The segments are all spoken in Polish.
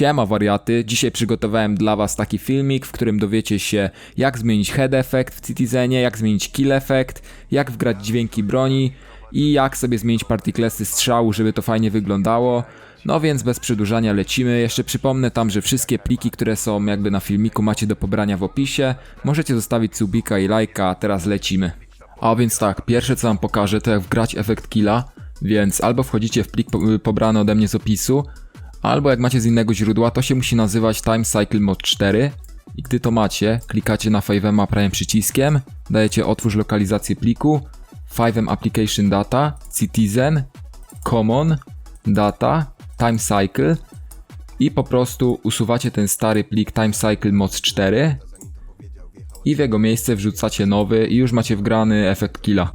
Siema wariaty, dzisiaj przygotowałem dla was taki filmik, w którym dowiecie się jak zmienić head effect w Citizenie, jak zmienić kill effect, jak wgrać dźwięki broni i jak sobie zmienić particlesy strzału, żeby to fajnie wyglądało. No więc bez przedłużania lecimy. Jeszcze przypomnę tam, że wszystkie pliki, które są jakby na filmiku macie do pobrania w opisie. Możecie zostawić subika i lajka, a teraz lecimy. A więc tak, pierwsze co wam pokażę to jak wgrać efekt killa, więc albo wchodzicie w plik po- pobrany ode mnie z opisu, albo jak macie z innego źródła, to się musi nazywać Time Cycle Mod 4 i gdy to macie, klikacie na 5M prawym przyciskiem, dajecie otwórz lokalizację pliku, 5M Application Data, Citizen, Common, Data, Time Cycle i po prostu usuwacie ten stary plik Time Cycle Mod 4 i w jego miejsce wrzucacie nowy i już macie wgrany efekt killa.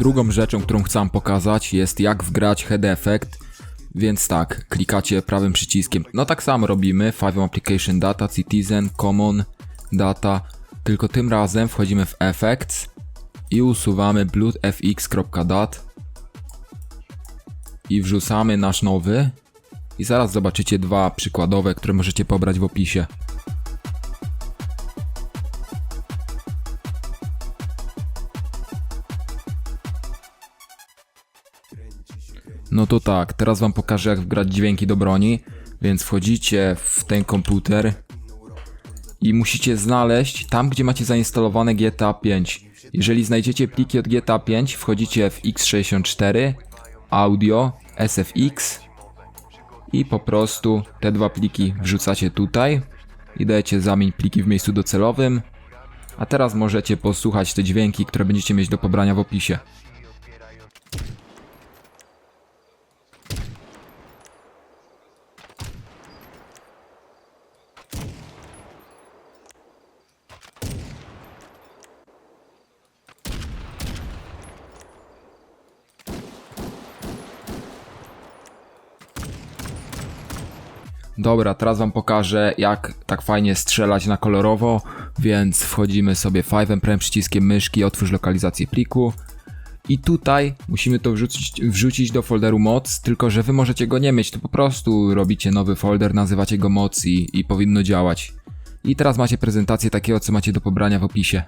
Drugą rzeczą, którą chcę pokazać jest jak wgrać head effect. Więc tak, klikacie prawym przyciskiem. No tak samo robimy. 5 Application Data, Citizen, Common, Data. Tylko tym razem wchodzimy w Effects i usuwamy bloodfx.dat i wrzucamy nasz nowy. I zaraz zobaczycie dwa przykładowe, które możecie pobrać w opisie. No to tak, teraz wam pokażę jak wgrać dźwięki do broni, więc wchodzicie w ten komputer i musicie znaleźć tam, gdzie macie zainstalowane GTA 5. Jeżeli znajdziecie pliki od GTA 5, wchodzicie w x64, audio, sfx i po prostu te dwa pliki wrzucacie tutaj i dajecie zamień pliki w miejscu docelowym. A teraz możecie posłuchać te dźwięki, które będziecie mieć do pobrania w opisie. Dobra, teraz wam pokażę jak tak fajnie strzelać na kolorowo, więc wchodzimy sobie 5 prawym przyciskiem myszki, otwórz lokalizację pliku. I tutaj musimy to wrzucić, wrzucić do folderu moc, tylko że wy możecie go nie mieć, to po prostu robicie nowy folder, nazywacie go moc i, i powinno działać. I teraz macie prezentację takiego, co macie do pobrania w opisie.